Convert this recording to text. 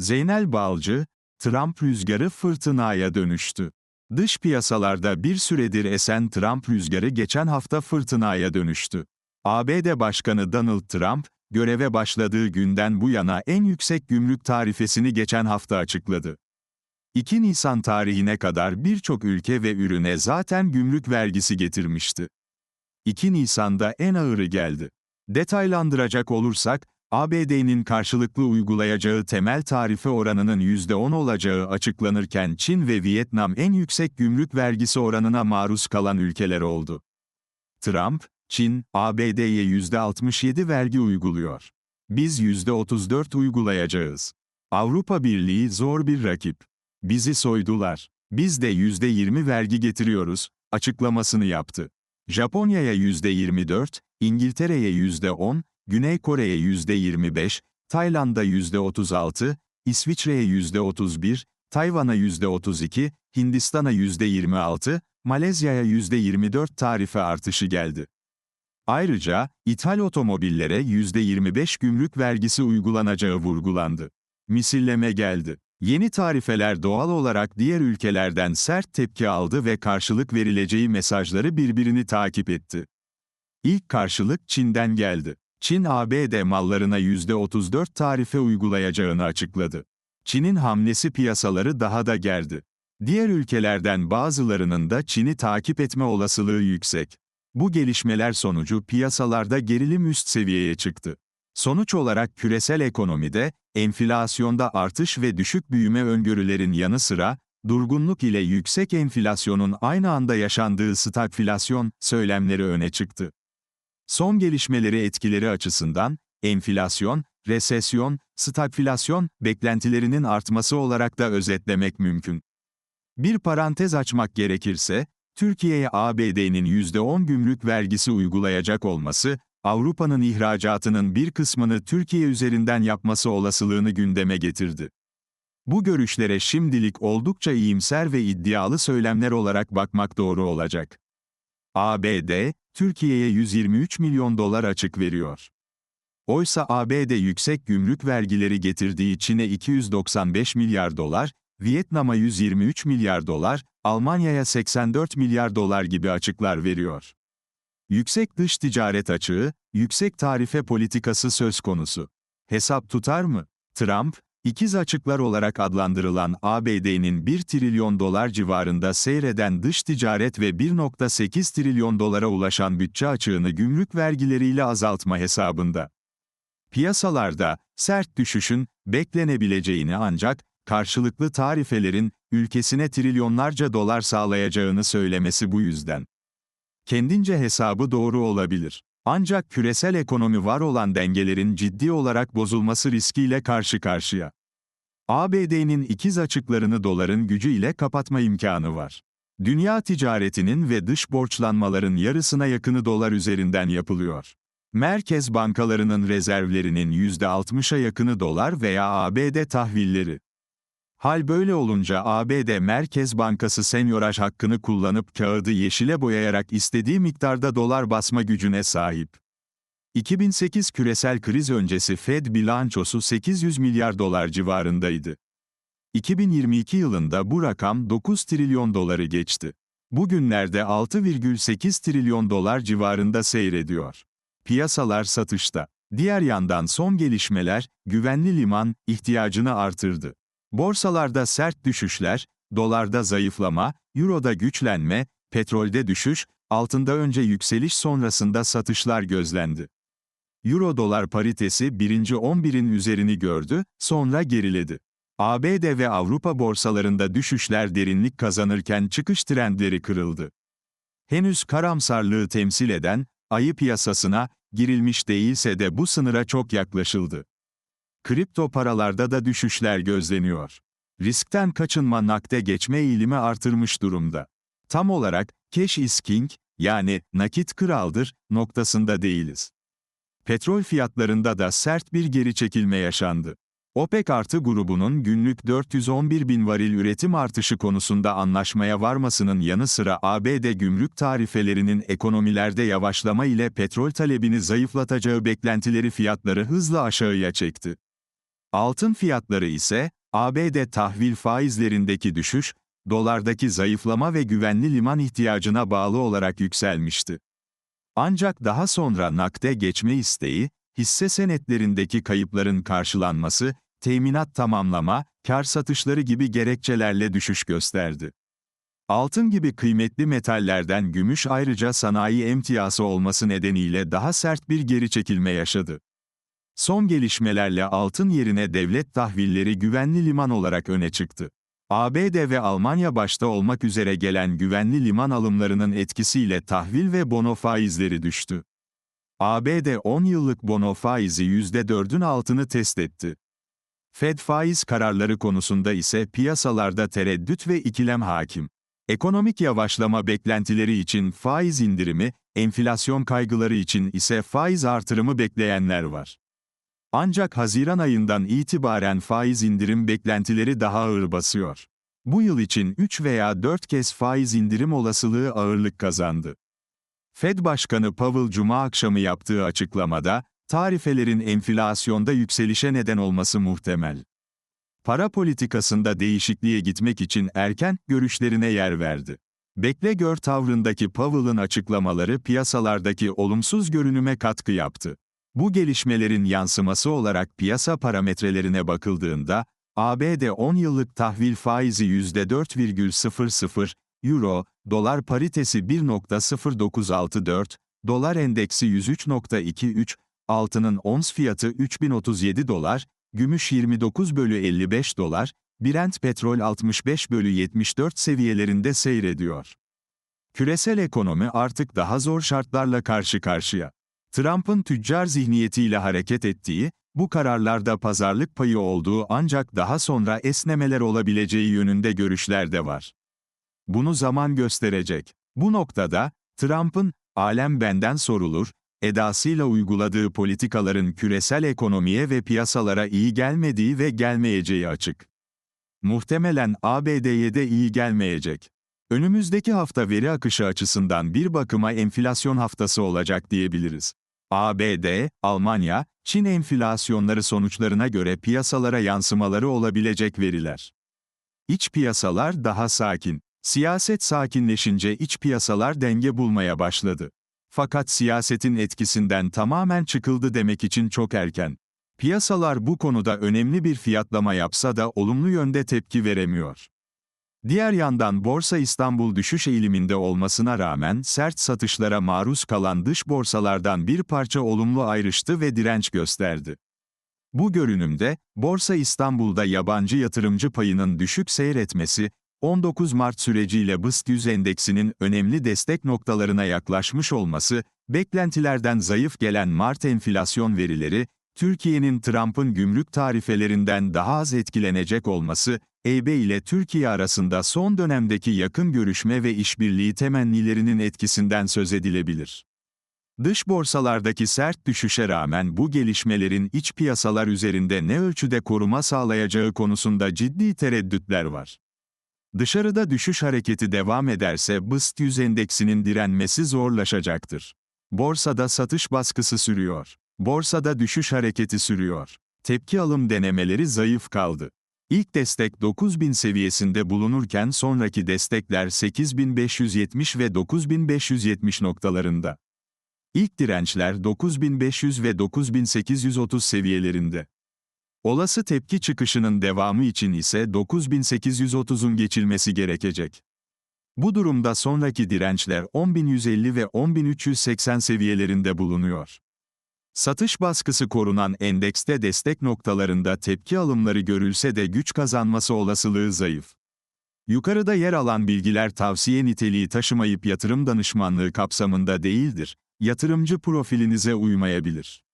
Zeynel Balcı, Trump rüzgarı fırtınaya dönüştü. Dış piyasalarda bir süredir esen Trump rüzgarı geçen hafta fırtınaya dönüştü. ABD Başkanı Donald Trump, göreve başladığı günden bu yana en yüksek gümrük tarifesini geçen hafta açıkladı. 2 Nisan tarihine kadar birçok ülke ve ürüne zaten gümrük vergisi getirmişti. 2 Nisan'da en ağırı geldi. Detaylandıracak olursak, ABD'nin karşılıklı uygulayacağı temel tarife oranının %10 olacağı açıklanırken Çin ve Vietnam en yüksek gümrük vergisi oranına maruz kalan ülkeler oldu. Trump, Çin, ABD'ye %67 vergi uyguluyor. Biz %34 uygulayacağız. Avrupa Birliği zor bir rakip. Bizi soydular. Biz de %20 vergi getiriyoruz, açıklamasını yaptı. Japonya'ya %24, İngiltere'ye %10, Güney Kore'ye %25, Tayland'a %36, İsviçre'ye %31, Tayvan'a %32, Hindistan'a %26, Malezya'ya %24 tarife artışı geldi. Ayrıca, ithal otomobillere %25 gümrük vergisi uygulanacağı vurgulandı. Misilleme geldi. Yeni tarifeler doğal olarak diğer ülkelerden sert tepki aldı ve karşılık verileceği mesajları birbirini takip etti. İlk karşılık Çin'den geldi. Çin ABD mallarına %34 tarife uygulayacağını açıkladı. Çin'in hamlesi piyasaları daha da gerdi. Diğer ülkelerden bazılarının da Çin'i takip etme olasılığı yüksek. Bu gelişmeler sonucu piyasalarda gerilim üst seviyeye çıktı. Sonuç olarak küresel ekonomide, enflasyonda artış ve düşük büyüme öngörülerin yanı sıra, durgunluk ile yüksek enflasyonun aynı anda yaşandığı stagflasyon söylemleri öne çıktı. Son gelişmeleri etkileri açısından, enflasyon, resesyon, stagflasyon beklentilerinin artması olarak da özetlemek mümkün. Bir parantez açmak gerekirse, Türkiye'ye ABD'nin %10 gümrük vergisi uygulayacak olması, Avrupa'nın ihracatının bir kısmını Türkiye üzerinden yapması olasılığını gündeme getirdi. Bu görüşlere şimdilik oldukça iyimser ve iddialı söylemler olarak bakmak doğru olacak. ABD, Türkiye'ye 123 milyon dolar açık veriyor. Oysa ABD yüksek gümrük vergileri getirdiği Çin'e 295 milyar dolar, Vietnam'a 123 milyar dolar, Almanya'ya 84 milyar dolar gibi açıklar veriyor. Yüksek dış ticaret açığı, yüksek tarife politikası söz konusu. Hesap tutar mı? Trump, ikiz açıklar olarak adlandırılan ABD'nin 1 trilyon dolar civarında seyreden dış ticaret ve 1.8 trilyon dolara ulaşan bütçe açığını gümrük vergileriyle azaltma hesabında. Piyasalarda, sert düşüşün, beklenebileceğini ancak, karşılıklı tarifelerin, ülkesine trilyonlarca dolar sağlayacağını söylemesi bu yüzden. Kendince hesabı doğru olabilir. Ancak küresel ekonomi var olan dengelerin ciddi olarak bozulması riskiyle karşı karşıya. ABD'nin ikiz açıklarını doların gücü ile kapatma imkanı var. Dünya ticaretinin ve dış borçlanmaların yarısına yakını dolar üzerinden yapılıyor. Merkez bankalarının rezervlerinin %60'a yakını dolar veya ABD tahvilleri. Hal böyle olunca ABD Merkez Bankası senyoraj hakkını kullanıp kağıdı yeşile boyayarak istediği miktarda dolar basma gücüne sahip. 2008 küresel kriz öncesi Fed bilançosu 800 milyar dolar civarındaydı. 2022 yılında bu rakam 9 trilyon doları geçti. Bugünlerde 6,8 trilyon dolar civarında seyrediyor. Piyasalar satışta. Diğer yandan son gelişmeler, güvenli liman, ihtiyacını artırdı. Borsalarda sert düşüşler, dolarda zayıflama, euroda güçlenme, petrolde düşüş, altında önce yükseliş sonrasında satışlar gözlendi. Euro-dolar paritesi birinci 11'in üzerini gördü, sonra geriledi. ABD ve Avrupa borsalarında düşüşler derinlik kazanırken çıkış trendleri kırıldı. Henüz karamsarlığı temsil eden, ayı piyasasına, girilmiş değilse de bu sınıra çok yaklaşıldı. Kripto paralarda da düşüşler gözleniyor. Riskten kaçınma nakde geçme eğilimi artırmış durumda. Tam olarak, cash is king, yani nakit kraldır, noktasında değiliz. Petrol fiyatlarında da sert bir geri çekilme yaşandı. OPEC artı grubunun günlük 411 bin varil üretim artışı konusunda anlaşmaya varmasının yanı sıra ABD gümrük tarifelerinin ekonomilerde yavaşlama ile petrol talebini zayıflatacağı beklentileri fiyatları hızla aşağıya çekti. Altın fiyatları ise, ABD tahvil faizlerindeki düşüş, dolardaki zayıflama ve güvenli liman ihtiyacına bağlı olarak yükselmişti. Ancak daha sonra nakde geçme isteği, hisse senetlerindeki kayıpların karşılanması, teminat tamamlama, kar satışları gibi gerekçelerle düşüş gösterdi. Altın gibi kıymetli metallerden gümüş ayrıca sanayi emtiyası olması nedeniyle daha sert bir geri çekilme yaşadı. Son gelişmelerle altın yerine devlet tahvilleri güvenli liman olarak öne çıktı. ABD ve Almanya başta olmak üzere gelen güvenli liman alımlarının etkisiyle tahvil ve bono faizleri düştü. ABD 10 yıllık bono faizi %4'ün altını test etti. Fed faiz kararları konusunda ise piyasalarda tereddüt ve ikilem hakim. Ekonomik yavaşlama beklentileri için faiz indirimi, enflasyon kaygıları için ise faiz artırımı bekleyenler var. Ancak Haziran ayından itibaren faiz indirim beklentileri daha ağır basıyor. Bu yıl için 3 veya 4 kez faiz indirim olasılığı ağırlık kazandı. Fed Başkanı Powell Cuma akşamı yaptığı açıklamada, tarifelerin enflasyonda yükselişe neden olması muhtemel. Para politikasında değişikliğe gitmek için erken görüşlerine yer verdi. Bekle gör tavrındaki Powell'ın açıklamaları piyasalardaki olumsuz görünüme katkı yaptı. Bu gelişmelerin yansıması olarak piyasa parametrelerine bakıldığında, ABD 10 yıllık tahvil faizi %4,00, Euro, dolar paritesi 1.0964, dolar endeksi 103.23, altının ons fiyatı 3037 dolar, gümüş 29 bölü 55 dolar, Brent petrol 65 bölü 74 seviyelerinde seyrediyor. Küresel ekonomi artık daha zor şartlarla karşı karşıya. Trump'ın tüccar zihniyetiyle hareket ettiği, bu kararlarda pazarlık payı olduğu ancak daha sonra esnemeler olabileceği yönünde görüşler de var. Bunu zaman gösterecek. Bu noktada, Trump'ın, alem benden sorulur, edasıyla uyguladığı politikaların küresel ekonomiye ve piyasalara iyi gelmediği ve gelmeyeceği açık. Muhtemelen ABD'ye de iyi gelmeyecek. Önümüzdeki hafta veri akışı açısından bir bakıma enflasyon haftası olacak diyebiliriz. ABD, Almanya, Çin enflasyonları sonuçlarına göre piyasalara yansımaları olabilecek veriler. İç piyasalar daha sakin. Siyaset sakinleşince iç piyasalar denge bulmaya başladı. Fakat siyasetin etkisinden tamamen çıkıldı demek için çok erken. Piyasalar bu konuda önemli bir fiyatlama yapsa da olumlu yönde tepki veremiyor. Diğer yandan Borsa İstanbul düşüş eğiliminde olmasına rağmen sert satışlara maruz kalan dış borsalardan bir parça olumlu ayrıştı ve direnç gösterdi. Bu görünümde, Borsa İstanbul'da yabancı yatırımcı payının düşük seyretmesi, 19 Mart süreciyle BIST 100 endeksinin önemli destek noktalarına yaklaşmış olması, beklentilerden zayıf gelen Mart enflasyon verileri, Türkiye'nin Trump'ın gümrük tarifelerinden daha az etkilenecek olması, EB ile Türkiye arasında son dönemdeki yakın görüşme ve işbirliği temennilerinin etkisinden söz edilebilir. Dış borsalardaki sert düşüşe rağmen bu gelişmelerin iç piyasalar üzerinde ne ölçüde koruma sağlayacağı konusunda ciddi tereddütler var. Dışarıda düşüş hareketi devam ederse BIST 100 endeksinin direnmesi zorlaşacaktır. Borsada satış baskısı sürüyor. Borsada düşüş hareketi sürüyor. Tepki alım denemeleri zayıf kaldı. İlk destek 9000 seviyesinde bulunurken sonraki destekler 8570 ve 9570 noktalarında. İlk dirençler 9500 ve 9830 seviyelerinde. Olası tepki çıkışının devamı için ise 9830'un geçilmesi gerekecek. Bu durumda sonraki dirençler 10150 ve 10380 seviyelerinde bulunuyor. Satış baskısı korunan endekste destek noktalarında tepki alımları görülse de güç kazanması olasılığı zayıf. Yukarıda yer alan bilgiler tavsiye niteliği taşımayıp yatırım danışmanlığı kapsamında değildir, yatırımcı profilinize uymayabilir.